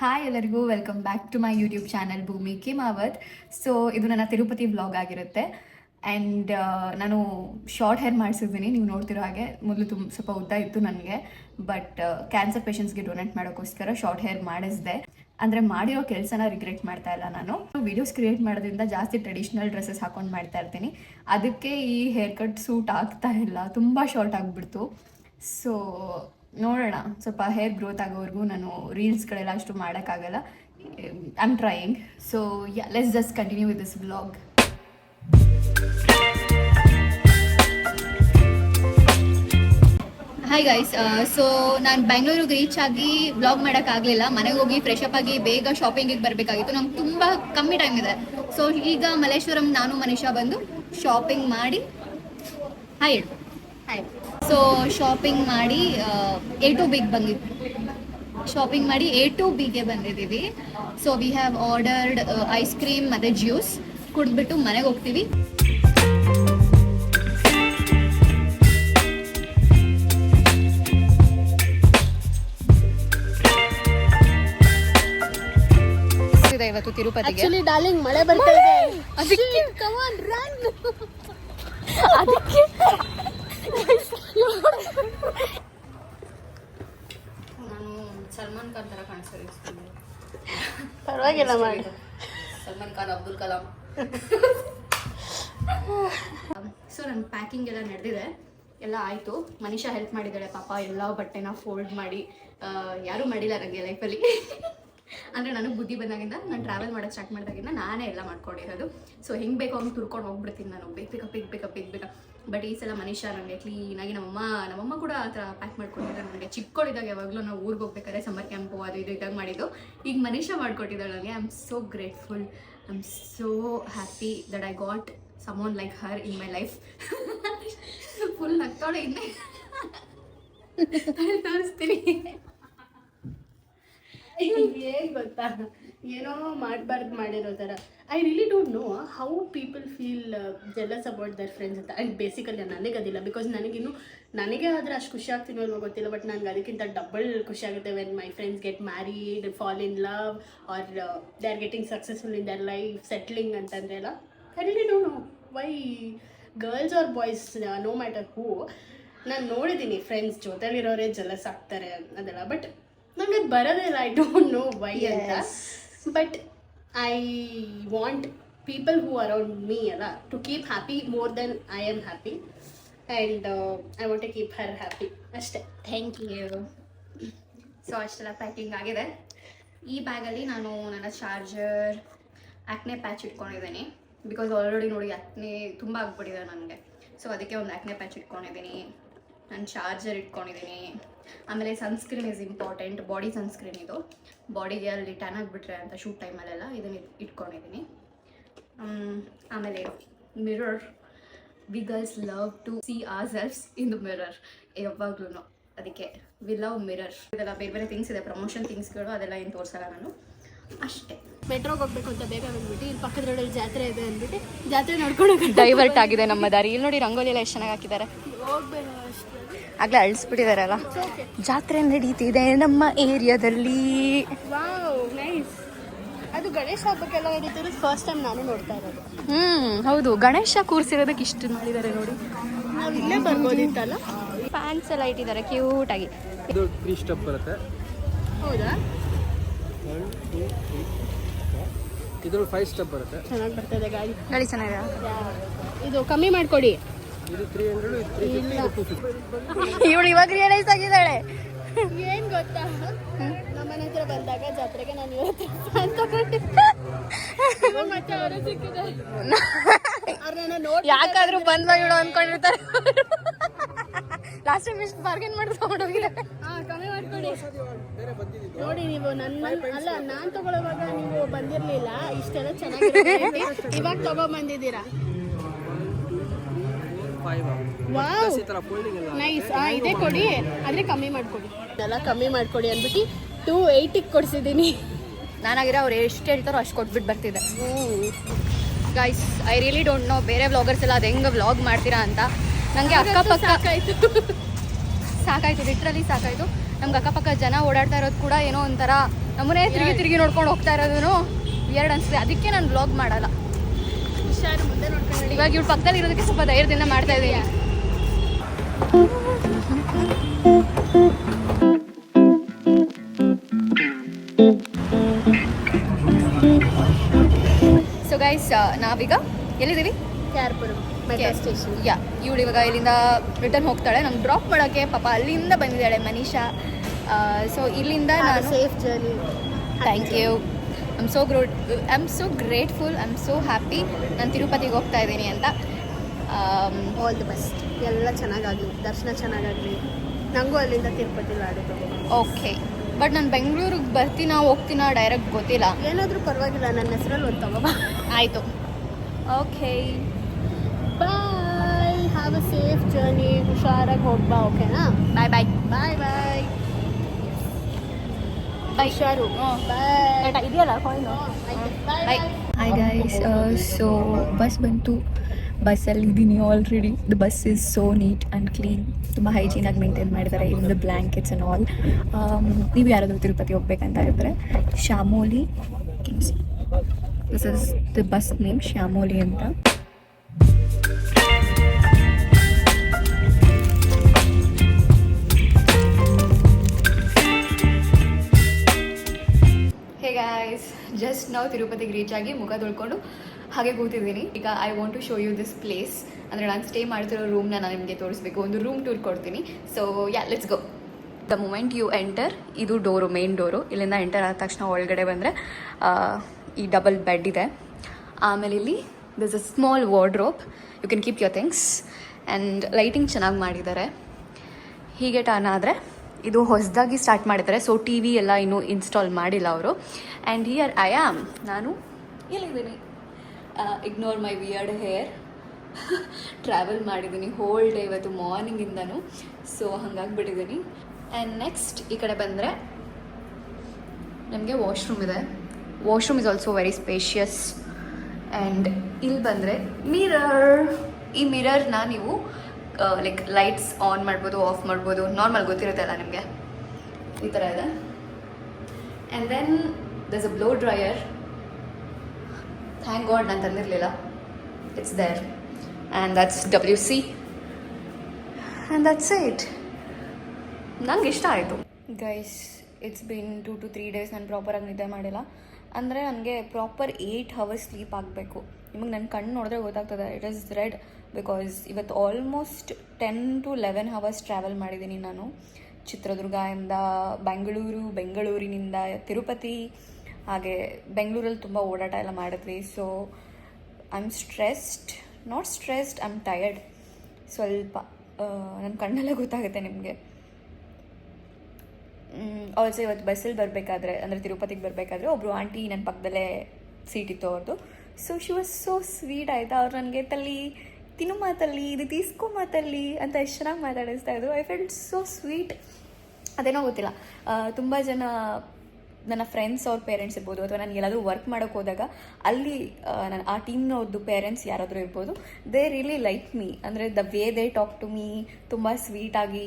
Hi ಎಲ್ಲರಿಗೂ welcome back to my YouTube channel Bhoomi Kimavath so ಇದು ನನ್ನ Tirupati vlog ಆಗಿರುತ್ತೆ. ಆ್ಯಂಡ್ ನಾನು ಶಾರ್ಟ್ ಹೇರ್ ಮಾಡಿಸಿದ್ದೀನಿ, ನೀವು ನೋಡ್ತಿರೋ ಹಾಗೆ. ಮೊದಲು ತುಂಬ ಸ್ವಲ್ಪ ಉದ್ದ ಇತ್ತು ನನಗೆ. ಬಟ್ ಕ್ಯಾನ್ಸರ್ ಪೇಷಂಟ್ಸ್ಗೆ ಡೊನೇಟ್ ಮಾಡೋಕ್ಕೋಸ್ಕರ ಶಾರ್ಟ್ ಹೇರ್ ಮಾಡಿಸಿದೆ. ಅಂದರೆ ಮಾಡಿರೋ ಕೆಲಸನ ರಿಗ್ರೆಟ್ ಮಾಡ್ತಾ ಇಲ್ಲ ನಾನು. ವಿಡಿಯೋಸ್ ಕ್ರಿಯೇಟ್ ಮಾಡೋದ್ರಿಂದ ಜಾಸ್ತಿ ಟ್ರೆಡಿಷ್ನಲ್ ಡ್ರೆಸ್ಸಸ್ ಹಾಕೊಂಡು ಮಾಡ್ತಾ ಇರ್ತೀನಿ. ಅದಕ್ಕೆ ಈ ಹೇರ್ ಕಟ್ ಸೂಟ್ ಆಗ್ತಾ ಇಲ್ಲ. ತುಂಬ ಶಾರ್ಟ್ ಆಗಿಬಿಡ್ತು. ಸೊ ನೋಡೋಣ. ಸ್ವಲ್ಪ ಹೇರ್ ಗ್ರೋತ್ ಆಗೋವರೆಗೂ ನಾನು ರೀಲ್ಸ್ಗಳೆಲ್ಲ ಅಷ್ಟು ಮಾಡೋಕ್ಕಾಗಲ್ಲ. I am trying so less just continue with this blog hi guys so ನಾನು ಬೆಂಗಳೂರಿಗೆ ರೀಚ್ ಆಗಿ ಬ್ಲಾಗ್ ಮಾಡೋಕ್ಕಾಗಲಿಲ್ಲ. ಮನೆಗೆ ಹೋಗಿ ಫ್ರೆಶ್ ಆಗಿ ಬೇಗ ಶಾಪಿಂಗಿಗೆ ಬರಬೇಕಾಗಿತ್ತು. ನಮ್ಗೆ ತುಂಬ ಕಮ್ಮಿ ಟೈಮ್ ಇದೆ. ಸೊ ಈಗ ಮಲ್ಲೇಶ್ವರಂ ನಾನು ಮನೀಷಾ ಬಂದು ಶಾಪಿಂಗ್ ಮಾಡಿ ಹಾಯ್ ಹೇಳು. ಸೊ ಶಾಪಿಂಗ್ ಮಾಡಿ ಎ ಟು ಬಿಗ್ ಬಂದಿದ್ವಿ. ಶಾಪಿಂಗ್ ಮಾಡಿ ಎ ಟು ಬಿಗೆ ಬಂದಿದ್ದೀವಿ. So we have ordered ice cream ಮತ್ತು ಜ್ಯೂಸ್ ಕುಡಿದ್ಬಿಟ್ಟು ಮನೆಗೆ ಹೋಗ್ತೀವಿ. ಇವತ್ತು ತಿರುಪತಿಗೆ. ಆಕ್ಚುಲಿ ಡಾರ್ಲಿಂಗ್ ಮಳೆ ಬರ್ತಾ ಇದೆ. ಅದಕ್ಕೆ ಕಮಾನ್ ರನ್ ಅದಕ್ಕೆ ನಾನು ಸಲ್ಮಾನ್ ಖಾನ್ ತರ ಕಾಣಿಸ್ತೀನಿ ಪರವಾಗಿಲ್ಲ ಮಾಡಿ. ಸಲ್ಮಾನ್ ಖಾನ್ ಅಬ್ದುಲ್ ಕಲಾಂ. ಸೊ ನನ್ನ ಪ್ಯಾಕಿಂಗ್ ಎಲ್ಲ ನಡೆದಿದೆ. ಎಲ್ಲ ಆಯಿತು. ಮನಿಷಾ ಹೆಲ್ಪ್ ಮಾಡಿದ್ದಾಳೆ ಪಾಪ. ಎಲ್ಲ ಬಟ್ಟೆನ ಫೋಲ್ಡ್ ಮಾಡಿ ಯಾರೂ ಮಾಡಿಲ್ಲ ನನಗೆ ಲೈಫಲ್ಲಿ ಅಂದರೆ ನನಗೆ ಬುದ್ಧಿ ಬಂದಾಗಿಂದ ನಾನು ಟ್ರಾವೆಲ್ ಮಾಡೋಕ್ಕೆ ಸ್ಟಾರ್ಟ್ ಮಾಡಿದಾಗಿಂದ ನಾನೇ ಎಲ್ಲ ಮಾಡ್ಕೊಂಡಿರೋದು. ಸೊ ಹೆಂಗೆ ಬೇಕೋ ಹಂಗೆ ತುರ್ಕೊಂಡು ಹೋಗ್ಬಿಡ್ತೀನಿ ನಾನು. ಬೇಗ ಬೇಕಪ್ಪ ಬೇಗ ಬೇಕಪ್ಪ ಬೇಗ ಬಟ್ ಈ ಸಲ ಮನುಷ್ಯ ನನಗೆ ಕ್ಲೀನಾಗಿ ನಮ್ಮಮ್ಮ ನಮ್ಮಮ್ಮ ಕೂಡ ಆ ಥರ ಪ್ಯಾಕ್ ಮಾಡ್ಕೊಂಡಿದ್ದಾರೆ. ನನಗೆ ಚಿಕ್ಕಳಿದಾಗ ಯಾವಾಗಲೂ ನಾವು ಊರಿಗೆ ಹೋಗ್ಬೇಕಾದ್ರೆ ಸಮ್ಮರ್ ಕ್ಯಾಂಪು ಅದು ಇದು ಇದಾಗ ಮಾಡಿದ್ದು. ಈಗ ಮನುಷ್ಯ ಮಾಡ್ಕೊಟ್ಟಿದ್ದಾಳೆ ನನಗೆ I am so grateful I am so happy that I got someone like her in my life full ನಗ್ತಾಳೆ ಇನ್ನೇ. ತೋರಿಸ್ತೀನಿ. ಏನ್ ಗೊತ್ತಾ? ಏನೋ ಮಾಡಬಾರ್ದು ಮಾಡಿರೋ ಥರ. I really don't know how people feel jealous about their friends ಅಂತ. ಆ್ಯಂಡ್ ಬೇಸಿಕಲಿ ನನಗದಿಲ್ಲ ಬಿಕಾಸ್ ನನಗಿನ್ನು ನನಗೆ ಆದರೆ ಅಷ್ಟು ಖುಷಿ ಆಗ್ತೀನೋ ಅಲ್ವೋ ಗೊತ್ತಿಲ್ಲ. ಬಟ್ ನನಗೆ ಅದಕ್ಕಿಂತ ಡಬಲ್ ಖುಷಿ ಆಗುತ್ತೆ when my friends get married fall in love or they are getting successful in their life settling ಅಂತಂದ್ರೆ ಎಲ್ಲ. I really don't know why girls or boys no matter who ನಾನು ನೋಡಿದ್ದೀನಿ ಫ್ರೆಂಡ್ಸ್ ಜೊತೆಲಿರೋರೇ ಜಲಸ್ ಆಗ್ತಾರೆ ಅದೆಲ್ಲ but ನಂಗೆ ಅದು ಬರೋದೇ ಇಲ್ಲ ಐ ಡೋಂಟ್ ನೋ ವೈ ಅಂತ. But I want people who around me all to keep happy more than I am happy and I want to keep her happy ಅಷ್ಟೇ. ಥ್ಯಾಂಕ್ ಯು ಸೊ ಅಷ್ಟೆಲ್ಲ packing ಆಗಿದೆ. ಈ ಬ್ಯಾಗಲ್ಲಿ ನಾನು ನನ್ನ charger acne patch ಇಟ್ಕೊಂಡಿದ್ದೀನಿ. Because already ನೋಡಿ acne ತುಂಬ ಆಗ್ಬಿಟ್ಟಿದೆ ನನಗೆ. ಸೊ ಅದಕ್ಕೆ ಒಂದು ಆ್ಯಕ್ನೆ ಪ್ಯಾಚ್ ಇಟ್ಕೊಂಡಿದ್ದೀನಿ. ನಾನು ಚಾರ್ಜರ್ ಇಟ್ಕೊಂಡಿದ್ದೀನಿ. ಆಮೇಲೆ sunscreen is important body sunscreen ಇದು. ಬಾಡಿಗೆ ಅಲ್ಲಿ ಟ್ಯಾನ್ ಆಗಿಬಿಟ್ರೆ ಅಂತ ಶೂಟ್ ಟೈಮಲ್ಲೆಲ್ಲ ಇದನ್ನು ಇಟ್ಕೊಂಡಿದ್ದೀನಿ. ಆಮೇಲೆ mirror we girls love to see ourselves in the mirror ಯಾವಾಗ್ಲೂ ಅದಕ್ಕೆ ವಿ ಲವ್ ಮಿರರ್ ಇದೆಲ್ಲ ಬೇರೆ ಬೇರೆ ಥಿಂಗ್ಸ್ ಇದೆ. ಪ್ರಮೋಷನ್ ಥಿಂಗ್ಸ್ಗಳು ಅದೆಲ್ಲ ಏನು ತೋರಿಸಲ್ಲ ನಾನು. ಅಷ್ಟೇ. ಮೆಟ್ರೋಗೆ ಹೋಗ್ಬೇಕು ಅಂತ ಬೇಗ ಬಂದ್ಬಿಟ್ಟು ಇಲ್ಲಿ ಪಕ್ಕದ ರೋಡಲ್ಲಿ ಜಾತ್ರೆ ಇದೆ ಅಂದ್ಬಿಟ್ಟು ಜಾತ್ರೆ ನೋಡ್ಕೊಂಡು ಡೈವರ್ಟ್ ಆಗಿದೆ ನಮ್ಮ ದಾರಿ. ಇಲ್ಲಿ ನೋಡಿ ರಂಗೋಲಿ ಎಲ್ಲ ಎಷ್ಟು ಚೆನ್ನಾಗಿ ಹಾಕಿದ್ದಾರೆ. ಹೋಗ್ಬೇಕು ಅಷ್ಟೇ. ಆಗ್ಲೇ ಅಳಿಸ್ಬಿಟ್ಟಿದಾರಲ್ಲ. ಜಾತ್ರೆ ನಡೀತಿದೆ ನಮ್ಮ ಏರಿಯಾದಲ್ಲಿ. ವಾವ್ ನೈಸ್ ಅದು ಗಣೇಶ ಹಬ್ಬಕ್ಕೆಲ್ಲ ನಡೀತಿರೋದು ಫಸ್ಟ್ ಟೈಮ್ ನಾನು ನೋಡ್ತಾ ಇರೋದು. ಹ್ಮ್ ಹೌದು. ಗಣೇಶ ಕೂರ್ಸಿರೋದಕ್ಕೆ ಇಷ್ಟು ಮಾಡಿದ್ದಾರೆ ನೋಡಿ. ನಾವು ಇಲ್ಲೇ ಬರ್ಬೋದಿತ್ತಲ್ಲ? ಫ್ಯಾನ್ಸ್ ಎಲ್ಲ ಇಟ್ಟಿದ್ದಾರೆ ಕ್ಯೂಟ್ ಆಗಿ. ಇದು ಸ್ಟೆಪ್ ಬರುತ್ತೆ ಹೌದಾ? ಇದ್ರಲ್ಲಿ ಫೈವ್ ಸ್ಟೆಪ್ ಬರುತ್ತೆ. ಚೆನ್ನಾಗಿ ಬರ್ತದೆ ಗಾಡಿ. ಗಾಡಿ ಚೆನ್ನಾಗಿದೆ. ಇದು ಕಮ್ಮಿ ಮಾಡ್ಕೊಡಿ. ಇದು ಇದು ಇದು ಇವಳು ಇವಾಗ ರಿಯಲೈಸ್ ಆಗಿದ್ದಾಳೆ. ಏನ್ ಗೊತ್ತಾ? ನಮ್ಮನೆ ಹತ್ರ ಬಂದಾಗ ಜಾತ್ರೆಗೆ ನಾನು ಇವತ್ತು ಅಂತ ಮತ್ತೆ ಅವರೇ ಸಿಕ್ಕಿದ್ದಾರೆ. ಅವ್ರನ್ನ ನೋಡಿ ಯಾಕಾದ್ರೂ ಬಂದ್ ಇವಳು ಅನ್ಕೊಂಡಿರ್ತಾರೆ. ಲಾಸ್ಟ್ ಟೈಮ್ ಎಷ್ಟು ಬಾರ್ಗೇನ್ ಮಾಡಿ ತಗೊಂಡೋಗಿದ್ದಾರೆ ಹಾ ಕಮ್ಮಿ ಮಾಡ್ಕೊಡಿ. ನೋಡಿ ನೀವು ನನ್ನ ಅಲ್ಲ ನಾನು ತಗೊಳ್ಳುವಾಗ ನೀವು ಬಂದಿರ್ಲಿಲ್ಲ. ಇಷ್ಟೆಲ್ಲ ಚೆನ್ನಾಗಿ ಇವಾಗ ತಗೊಂಡ್ ಬಂದಿದ್ದೀರಾ ಫೈವ್ ವಾವ್ ನೈಸ್ ಇದೇ ಕೊಡಿ. ಆದ್ರೆ ಕಮ್ಮಿ ಮಾಡ್ಕೊಡಿ. ಎಲ್ಲ ಕಮ್ಮಿ ಮಾಡ್ಕೊಡಿ ಅಂದ್ಬಿಟ್ಟು ಟೂ ಏಯ್ಟಿಗೆ ಕೊಡ್ಸಿದ್ದೀನಿ. ನಾನಾಗಿರೋ ಅವ್ರು ಎಷ್ಟು ಹೇಳ್ತಾರೋ ಅಷ್ಟು ಕೊಟ್ಬಿಟ್ಟು ಬರ್ತಿದ್ದೆ guys I really don't know ಬೇರೆ ವ್ಲಾಗರ್ಸ್ ಎಲ್ಲ ಅದು ಹೆಂಗೆ ವ್ಲಾಗ್ ಮಾಡ್ತೀರಾ ಅಂತ. ನನಗೆ ಅಕ್ಕಪಕ್ಕ ಸಾಕಾಯ್ತು. ಸಾಕಾಯಿತು ಲಿಟ್ರಲಿ ಸಾಕಾಯ್ತು. ನಮ್ಗೆ ಅಕ್ಕಪಕ್ಕ ಜನ ಓಡಾಡ್ತಾ ಇರೋದು ಕೂಡ ಏನೋ ಒಂಥರ ನಮ್ಮನೇ ತಿರುಗಿ ತಿರುಗಿ ನೋಡ್ಕೊಂಡು ಹೋಗ್ತಾ ಇರೋದು ಎರಡು ಅನಿಸುತ್ತೆ. ಅದಕ್ಕೆ ನಾನು ಬ್ಲಾಗ್ ಮಾಡಲ್ಲ. ಹುಷಾರು ಮುಂದೆ ನೋಡ್ಕೊಂಡು ಇವಾಗ ಇವ್ರ ಪಕ್ಕದಲ್ಲಿ ಇರೋದಕ್ಕೆ ಸ್ವಲ್ಪ ಧೈರ್ಯದಿಂದ ಮಾಡ್ತಾ ಇದ್ದೀನಿ. ಸೊ ಗೈಸ್ ನಾವೀಗ ಎಲ್ಲಿದ್ದೀವಿ? ಕ್ಯಾರ್ಪುರಂ ಯಾ ಇವಳು ಇವಾಗ ಇಲ್ಲಿಂದ ರಿಟರ್ನ್ ಹೋಗ್ತಾಳೆ. ನಂಗೆ ಡ್ರಾಪ್ ಮಾಡೋಕ್ಕೆ ಪಾಪ ಅಲ್ಲಿಂದ ಬಂದಿದ್ದಾಳೆ ಮನೀಷಾ. ಸೊ ಇಲ್ಲಿಂದ ನಾನು safe journey thank you I'm so great I am so grateful I am so happy ನಾನು ತಿರುಪತಿಗೆ ಹೋಗ್ತಾ ಇದ್ದೀನಿ ಅಂತ. ಆಮ್, ಆಲ್ ದಿ ಬೆಸ್ಟ್ ಎಲ್ಲ ಚೆನ್ನಾಗಾಗಲಿ. ದರ್ಶನ ಚೆನ್ನಾಗಾಗಲಿ. ನನಗೂ ಅಲ್ಲಿಂದ ತಿರುಪತಿ ಓಕೆ ಬಟ್ ನಾನು ಬೆಂಗಳೂರಿಗೆ ಬರ್ತೀನ ಹೋಗ್ತೀನಾ ಡೈರೆಕ್ಟ್ ಗೊತ್ತಿಲ್ಲ. ಏನಾದರೂ ಪರವಾಗಿಲ್ಲ. ನನ್ನ ಹೆಸರಲ್ಲಿ ಒಂದು ತಗೋಬಾ. ಆಯಿತು. Okay bye have a safe journey ಹುಷಾರಾಗಿ ಹೋಗ್ಬಾ ಓಕೆನಾ bye bye bye bye bye ಹುಷಾರು ಇದೆಯಲ್ಲ bye hi guys so bus ಬಂತು ಬಸ್ಸಲ್ಲಿ ಇದ್ದೀನಿ already the bus is so neat and clean ತುಂಬ ಹೈಜೀನಾಗಿ ಮೇಂಟೈನ್ ಮಾಡಿದ್ದಾರೆ even the blankets and all ನೀವು ಯಾರಾದರೂ ತಿರುಪತಿ ಹೋಗ್ಬೇಕಂತ ಇದ್ದರೆ Shyamoli this is the bus name Shyamoli ಅಂತ. ಜಸ್ಟ್ ನಾವು ತಿರುಪತಿಗೆ ರೀಚ್ ಆಗಿ ಮುಖ ತೊಳ್ಕೊಂಡು ಹಾಗೆ ಕೂತಿದ್ದೀನಿ. ಈಗ I want to show you this place ಅಂದರೆ ನಾನು ಸ್ಟೇ ಮಾಡ್ತಿರೋ ರೂಮ್ನ ನಾನು ನಿಮಗೆ ತೋರಿಸ್ಬೇಕು. ಒಂದು ರೂಮ್ ಟೂರ್ ಕೊಡ್ತೀನಿ. So yeah let's go the moment you enter ಇದು ಡೋರು ಮೇನ್ ಡೋರು ಇಲ್ಲಿಂದ ಎಂಟರ್ ಆದ ತಕ್ಷಣ ಒಳಗಡೆ ಬಂದರೆ ಈ ಡಬಲ್ ಬೆಡ್ ಇದೆ. ಆಮೇಲೆ ಇಲ್ಲಿ this a small wardrobe you can keep your things and lighting ಚೆನ್ನಾಗಿ ಮಾಡಿದ್ದಾರೆ. ಹೀಗೆ ಟರ್ನ್ ಆದರೆ ಇದು ಹೊಸದಾಗಿ ಸ್ಟಾರ್ಟ್ ಮಾಡಿದ್ದಾರೆ. ಸೊ ಟಿ ವಿ ಎಲ್ಲ ಇನ್ನೂ ಇನ್ಸ್ಟಾಲ್ ಮಾಡಿಲ್ಲ ಅವರು. ಆ್ಯಂಡ್ ಹಿಯರ್ ಐ ಆಮ್ ನಾನು ಎಲ್ಲಿದ್ದೀನಿ? Ignore my weird hair travel ಮಾಡಿದ್ದೀನಿ ಹೋಲ್ ಡೇ ಇವತ್ತು ಮಾರ್ನಿಂಗಿಂದನೂ ಸೊ ಹಂಗಾಗ್ಬಿಟ್ಟಿದ್ದೀನಿ. ಆ್ಯಂಡ್ ನೆಕ್ಸ್ಟ್ ಈ ಕಡೆ ಬಂದರೆ ನಮಗೆ ವಾಶ್ರೂಮ್ ಇದೆ. Washroom is also very spacious and ಇಲ್ಲಿ ಬಂದರೆ ಮಿರರ್ ಈ ಮಿರರ್ನ ನೀವು ಲೈಕ್ ಲೈಟ್ಸ್ ಆನ್ ಮಾಡ್ಬೋದು ಆಫ್ ಮಾಡ್ಬೋದು ನಾರ್ಮಲ್ ಗೊತ್ತಿರುತ್ತೆ ಅಲ್ಲ ನಿಮಗೆ? ಈ ಥರ ಇದೆ. And then this a blow dryer thank god ನಾನು ತಂದಿರಲಿಲ್ಲ. It's there and that's W C and that's it ನಂಗೆ ಇಷ್ಟ ಆಯಿತು. Guys it's been two to three days ನಾನು ಪ್ರಾಪರಾಗಿ ನಿದ್ದೆ ಮಾಡಿಲ್ಲ. ಅಂದರೆ ನನಗೆ ಪ್ರಾಪರ್ ಏಯ್ಟ್ ಹವರ್ಸ್ ಸ್ಲೀಪ್ ಆಗಬೇಕು. ನಿಮಗೆ ನನ್ನ ಕಣ್ಣು ನೋಡಿದ್ರೆ ಗೊತ್ತಾಗ್ತದೆ ಇಟ್ ಇಸ್ ರೆಡ್ ಬಿಕಾಸ್ ಇವತ್ತು almost ten to eleven hours travel ಮಾಡಿದ್ದೀನಿ ನಾನು. ಚಿತ್ರದುರ್ಗದಿಂದ ಬೆಂಗಳೂರು ಬೆಂಗಳೂರಿನಿಂದ ತಿರುಪತಿ, ಹಾಗೆ ಬೆಂಗಳೂರಲ್ಲಿ ತುಂಬ ಓಡಾಟ ಎಲ್ಲ ಮಾಡಿದ್ವಿ. So I am stressed not stressed I am tired ಸ್ವಲ್ಪ ನನ್ನ ಕಣ್ಣಲ್ಲೇ ಗೊತ್ತಾಗುತ್ತೆ ನಿಮಗೆ. ಆಲ್ಸೋ ಇವತ್ತು ಬಸ್ಸಲ್ಲಿ ಬರಬೇಕಾದ್ರೆ, ಅಂದರೆ ತಿರುಪತಿಗೆ ಬರಬೇಕಾದ್ರೆ ಒಬ್ಬರು ಆಂಟಿ ನನ್ನ ಪಕ್ಕದಲ್ಲೇ ಸೀಟ್ ಇತ್ತು ಅವ್ರದ್ದು so she was so sweet ಆಯಿತಾ? ಅವ್ರು ನನಗೆ, ತಲ್ಲಿ, ತಿನ್ನು ಮಾತಲ್ಲಿ ಇದು ತೀಸ್ಕೊ ಮಾತಲ್ಲಿ ಅಂತ ಎಷ್ಟು ಚೆನ್ನಾಗಿ ಮಾತಾಡಿಸ್ತಾ ಇದ್ರು. ಐ ಫೆಲ್ಟ್ ಸೋ ಸ್ವೀಟ್ ಅದೇನೋ ಗೊತ್ತಿಲ್ಲ. ತುಂಬ ಜನ ನನ್ನ ಫ್ರೆಂಡ್ಸ್ ಅವ್ರ ಪೇರೆಂಟ್ಸ್ ಇರ್ಬೋದು, ಅಥವಾ ನಾನು ಎಲ್ಲಾದರೂ ವರ್ಕ್ ಮಾಡೋಕ್ಕೆ ಹೋದಾಗ ಅಲ್ಲಿ ನನ್ನ ಆ ಟೀಮ್ನವ್ರದ್ದು ಪೇರೆಂಟ್ಸ್ ಯಾರಾದರೂ ಇರ್ಬೋದು ದೇ ರಿಯಲಿ ಲೈಕ್ ಮೀ ಅಂದರೆ the way they talk to me ತುಂಬ ಸ್ವೀಟಾಗಿ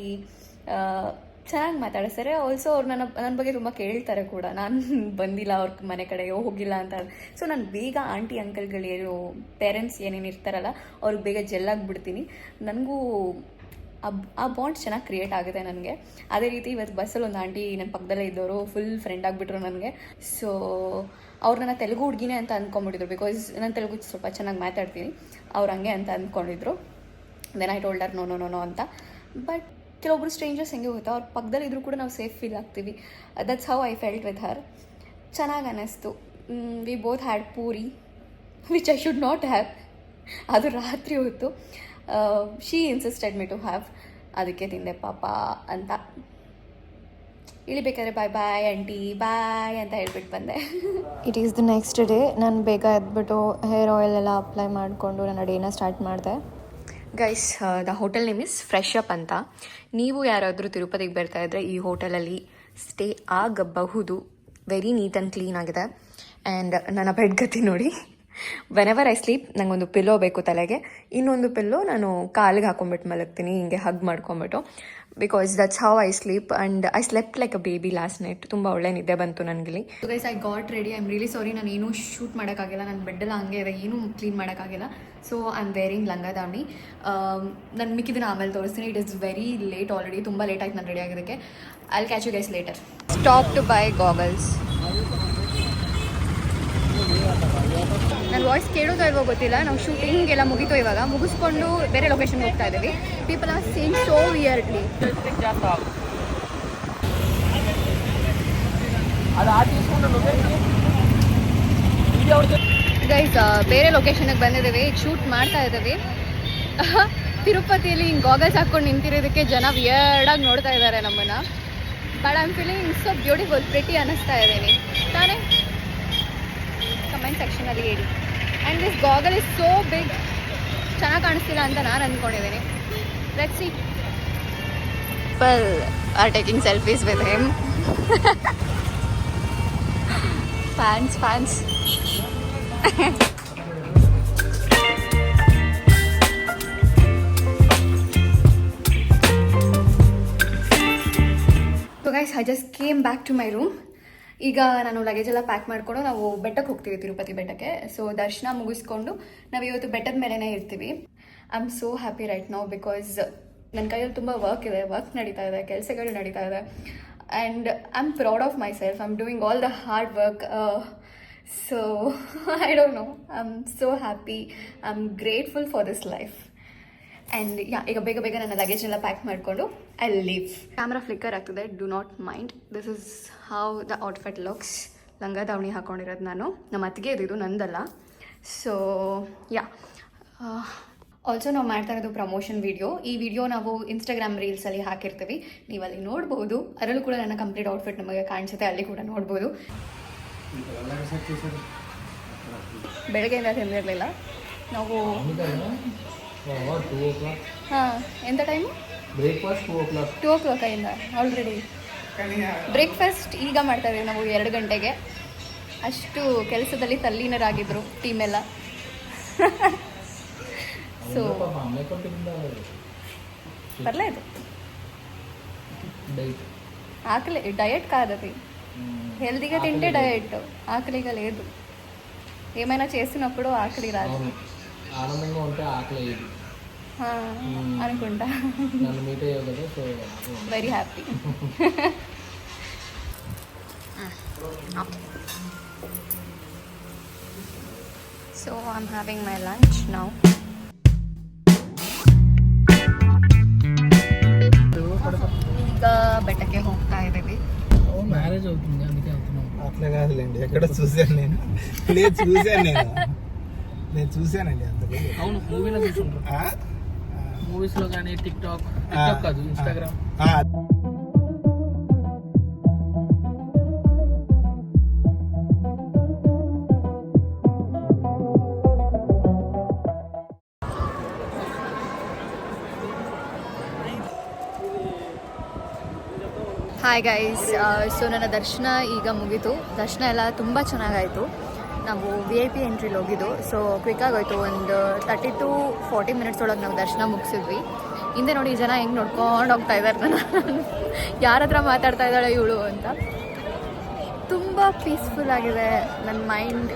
ಚೆನ್ನಾಗಿ ಮಾತಾಡಿಸ್ತಾರೆ. ಆಲ್ಸೋ ಅವ್ರು ನನ್ನ ನನ್ನ ಬಗ್ಗೆ ತುಂಬ ಕೇಳ್ತಾರೆ ಕೂಡ. ನಾನು ಬಂದಿಲ್ಲ ಅವ್ರ ಮನೆ ಕಡೆ ಹೋಗಿಲ್ಲ ಅಂತ. ಸೊ ನಾನು ಬೇಗ ಆಂಟಿ ಅಂಕಲ್ಗಳೇನು ಪೇರೆಂಟ್ಸ್ ಏನೇನು ಇರ್ತಾರಲ್ಲ ಅವ್ರಿಗೆ ಬೇಗ ಜೆಲ್ಲಾಗ್ಬಿಡ್ತೀನಿ ನನಗೂ ಆ ಆ ಬಾಂಡ್ ಚೆನ್ನಾಗಿ ಕ್ರಿಯೇಟ್ ಆಗುತ್ತೆ ನನಗೆ. ಅದೇ ರೀತಿ ಇವತ್ತು ಬಸ್ಸಲ್ಲಿ ಒಂದು ಆಂಟಿ ನನ್ನ ಪಕ್ಕದಲ್ಲೇ ಇದ್ದವರು ಫುಲ್ ಫ್ರೆಂಡ್ ಆಗಿಬಿಟ್ರು ನನಗೆ. ಸೊ ಅವ್ರು ನನ್ನ ತೆಲುಗು ಹುಡುಗಿನೇ ಅಂತ ಅಂದ್ಕೊಂಡ್ಬಿಟ್ಟಿದ್ರು ಬಿಕಾಸ್ ನಾನು ತೆಲುಗು ಸ್ವಲ್ಪ ಚೆನ್ನಾಗಿ ಮಾತಾಡ್ತೀನಿ. ಅವ್ರು ಹಂಗೆ ಅಂತ ಅಂದ್ಕೊಂಡಿದ್ರು then I told her no no no no ಅಂತ. ಬಟ್ ಕೆಲವೊಬ್ರು ಸ್ಟ್ರೇಂಜರ್ಸ್ ಹೆಂಗೆ ಹೋಗ್ತಾವೆ ಅವ್ರ ಪಕ್ಕದಲ್ಲಿ ಇದ್ರೂ ಕೂಡ ನಾವು ಸೇಫ್ ಫೀಲ್ ಆಗ್ತೀವಿ. That's how I felt with her ಚೆನ್ನಾಗಿ ಅನ್ನಿಸ್ತು we both had puri which I should not have ಅದು ರಾತ್ರಿ ಹೊತ್ತು she insisted me to have ಅದಕ್ಕೆ ತಿಂದೆ, ಪಾಪ ಅಂತ. ಇಳಿಬೇಕಾದ್ರೆ ಬಾಯ್ ಬಾಯ್ ಆಂಟಿ ಬಾಯ್ ಅಂತ ಹೇಳ್ಬಿಟ್ಟು ಬಂದೆ. It is the next day ನಾನು ಬೇಗ ಎದ್ಬಿಟ್ಟು ಹೇರ್ ಆಯಿಲ್ ಎಲ್ಲ ಅಪ್ಲೈ ಮಾಡಿಕೊಂಡು ನನ್ನ ಡೇನ ಸ್ಟಾರ್ಟ್ ಮಾಡಿದೆ. Guys the hotel name is fresh up ಅಂತ. ನೀವು ಯಾರಾದರೂ ತಿರುಪತಿಗೆ ಬರ್ತಾ ಇದ್ರೆ ಈ ಹೋಟೆಲಲ್ಲಿ ಸ್ಟೇ ಆಗಬಹುದು. ವೆರಿ ನೀಟ್ ಆ್ಯಂಡ್ ಕ್ಲೀನ್ ಆಗಿದೆ. ಆ್ಯಂಡ್ ನನ್ನ ಬೆಡ್ ಗತಿ ನೋಡಿ. ವೆನೆವರ್ ಐ ಸ್ಲೀಪ್ ನನಗೊಂದು ಪಿಲ್ಲೋ ಬೇಕು ತಲೆಗೆ. ಇನ್ನೊಂದು ಪಿಲ್ಲೋ ನಾನು ಕಾಲಿಗೆ ಹಾಕೊಂಡ್ಬಿಟ್ಟು ಮಲಗ್ತೀನಿ ಹಿಂಗೆ hug ಮಾಡ್ಕೊಂಬಿಟ್ಟು. Because that's how I sleep and I slept like a baby last night ತುಂಬ ಒಳ್ಳೆ ನಿದ್ದೆ ಬಂತು ನನಗೆ guys I got ready I am really sorry ನಾನು ಏನೂ ಶೂಟ್ ಮಾಡೋಕ್ಕಾಗಿಲ್ಲ. ನನ್ನ ಬೆಡ್ಡೆಲ್ಲ ಹಂಗೆ ಇದೆ. ಏನೂ ಕ್ಲೀನ್ ಮಾಡೋಕ್ಕಾಗಿಲ್ಲ. ಸೊ ಐ ಆಮ್ ವೇರಿಂಗ್ ಲಂಗ ದಾವಣಿ ನಾನು ಮಿಕ್ಕಿದ್ದನ್ನ ಆಮೇಲೆ ತೋರಿಸ್ತೀನಿ. It is very late already ತುಂಬ ಲೇಟ್ ಆಯ್ತು. ನಾನು ರೆಡಿ ಆಗಿದ್ದಕ್ಕೆ. I catch you guys later stop to buy goggles ನನ್ನ ವಾಯ್ಸ್ ಕೇಳೋದೋ ಇವಾಗ ಗೊತ್ತಿಲ್ಲ. ನಾವು ಶೂಟಿಂಗ್ ಎಲ್ಲ ಮುಗಿತು ಇವಾಗ. ಮುಗಿಸ್ಕೊಂಡು ಬೇರೆ ಲೊಕೇಶನ್ ಹೋಗ್ತಾ ಇದ್ದೀವಿ. ಪೀಪಲ್ ಆರ್ ಸೀನ್ ಸೋ ವಿಯರ್ಲಿ ಗೈಸ್ ಬೇರೆ ಲೊಕೇಶನ್ಗೆ ಬಂದಿದ್ದೀವಿ. ಶೂಟ್ ಮಾಡ್ತಾ ಇದ್ದೀವಿ. ತಿರುಪತಿಯಲ್ಲಿ ಹಿಂಗೆ ಗಾಗಲ್ಸ್ ಹಾಕ್ಕೊಂಡು ನಿಂತಿರೋದಕ್ಕೆ ಜನ ವಿಯರ್ಡಾಗಿ ನೋಡ್ತಾ ಇದ್ದಾರೆ ನಮ್ಮನ್ನು. But I am feeling so beautiful pretty ಅನ್ನಿಸ್ತಾ ಇದ್ದೀನಿ. ತಾನೇ? ಕಮೆಂಟ್ ಸೆಕ್ಷನಲ್ಲಿ ಹೇಳಿ. And this goggle is so big ಚೆನ್ನಾಗಿ ಕಾಣಿಸ್ತಿಲ್ಲ ಅಂತ ನಾನು ಅಂದ್ಕೊಂಡಿದ್ದೀನಿ let see people are taking selfies with him fans fans so guys I just came back to my room ಈಗ ನಾನು ಲಗೇಜ್ ಎಲ್ಲ ಪ್ಯಾಕ್ ಮಾಡಿಕೊಂಡು ನಾವು ಬೆಟ್ಟಕ್ಕೆ ಹೋಗ್ತೀವಿ ತಿರುಪತಿ ಬೆಟ್ಟಕ್ಕೆ. ಸೊ ದರ್ಶನ ಮುಗಿಸ್ಕೊಂಡು ನಾವು ಇವತ್ತು ಬೆಟ್ಟದ ಮೇಲೇ ಇರ್ತೀವಿ. I am so happy right ನಾವು ಬಿಕಾಸ್ ನನ್ನ ಕೈಯಲ್ಲಿ ತುಂಬ ವರ್ಕ್ ಇದೆ. ವರ್ಕ್ ನಡೀತಾ ಇದೆ, ಕೆಲಸಗಳು ನಡೀತಾ ಇದೆ. And I am proud of myself I am doing all the hard work so I don't know I am so happy I am grateful for this life and yeah ಈಗ ಬೇಗ ಬೇಗ ನನ್ನ ಲಗೇಜ್ ಎಲ್ಲ ಪ್ಯಾಕ್ ಮಾಡಿಕೊಂಡು I leave camera flicker ಆಗ್ತದೆ do not mind this is how the outfit looks langa davani ಹಾಕೊಂಡಿರೋದು ನಾನು. ನಮ್ಮ ಅತ್ತಿಗೆ ಇದು ನಂದಲ್ಲ. ಸೊ ಯಾ ಆಲ್ಸೋ ನಾವು ಮಾಡ್ತಾ ಇರೋದು ಪ್ರಮೋಷನ್ ವಿಡಿಯೋ ಈ ವಿಡಿಯೋ ನಾವು ಇನ್ಸ್ಟಾಗ್ರಾಮ್ ರೀಲ್ಸಲ್ಲಿ ಹಾಕಿರ್ತೀವಿ. ನೀವು ಅಲ್ಲಿ ನೋಡ್ಬೋದು. ಅದರಲ್ಲೂ ಕೂಡ ನನ್ನ ಕಂಪ್ಲೀಟ್ ಔಟ್ಫಿಟ್ ನಮಗೆ ಕಾಣಿಸುತ್ತೆ. ಅಲ್ಲಿ ಕೂಡ ನೋಡ್ಬೋದು. ಬೆಳಗ್ಗೆಯಿಂದ ತಿಂದಿರಲಿಲ್ಲ. ನಾವು ಹಾಂ ಎಂಥ time breakfast two o'clock two o'clock ಇಂದ ಆಲ್ರೆಡಿ ಬ್ರೇಕ್ಫಾಸ್ಟ್ ಈಗ ಮಾಡ್ತಾ ಇದೀವಿ ನಾವು ಎರಡು ಗಂಟೆಗೆ ಅಷ್ಟು ಕೆಲಸದಲ್ಲಿ ತಲ್ಲೀನರಾಗಿದ್ರು ಟೀಮ್ ಎಲ್ಲ ಸೊ పర్లేదు డైట్ ఆకలి డయట్ కాదు అది హెల్తీగా తింటే డయట్ ఆకలిగా లేదు ఏమైనా చేసినప్పుడు ఆకలి రాదు అవును ఆనందంగా ఉంటే ఆకలి అయ్యేది ఆ, అనుకుంటా నన్ను మీట్ అయ్యావు కదా so very happy so I'm having my lunch now ಈಗ ಬೆಟ್ಟಕ್ಕೆ ಹೋಗ್ತಾ ಇದ್ದೀವಿ మ్యారేజ్ అవుతుంది అందుకే అవుతున్నాం అట్లా కాదులేండి ఎక్కడ చూశాను నేను లేదు చూశాను నేను నేను చూశానండి అంత అవును మూవీలో చూసుకుంటారు మూవీస్ లో కానీ TikTok tick Ah. Tock కాదు ఇన్స్టాగ్రామ్ ಹಾಯ್ ಗೈಸ್ ಸೊ ನನ್ನ ದರ್ಶನ ಈಗ ಮುಗೀತು ದರ್ಶನ ಎಲ್ಲ ತುಂಬ ಚೆನ್ನಾಗಾಯಿತು ನಾವು ವಿ ಐ ಪಿ ಎಂಟ್ರಿಲಿ ಹೋಗಿದ್ದು. ಸೊ ಕ್ವಿಕ್ಕಾಗೋಯ್ತು ಒಂದು ತರ್ಟಿ ಟು ಫಾರ್ಟಿ ಮಿನಿಟ್ಸ್ ಒಳಗೆ ನಾವು ದರ್ಶನ ಮುಗಿಸಿದ್ವಿ. ಹಿಂದೆ ನೋಡಿ ಜನ ಹೆಂಗೆ ನೋಡ್ಕೊಂಡು ಹೋಗ್ತಾ ಇದ್ದಾರೆ ನಾನು ಯಾರ ಹತ್ರ ಮಾತಾಡ್ತಾ ಇದ್ದಾಳೆ ಇವಳು ಅಂತ. ತುಂಬ ಪೀಸ್ಫುಲ್ ಆಗಿದೆ. ನನ್ನ ಮೈಂಡ್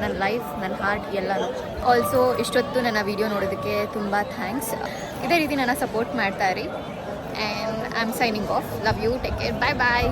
ನನ್ನ ಲೈಫ್ ನನ್ನ ಹಾರ್ಟ್ ಎಲ್ಲನೂ. ಆಲ್ಸೋ ಇಷ್ಟೊತ್ತು ನನ್ನ ವಿಡಿಯೋ ನೋಡೋದಕ್ಕೆ ತುಂಬ ಥ್ಯಾಂಕ್ಸ್ ಇದೇ ರೀತಿ ನನ್ನ ಸಪೋರ್ಟ್ ಮಾಡ್ತಾ ಇರಿ. And I am signing off love you take care bye bye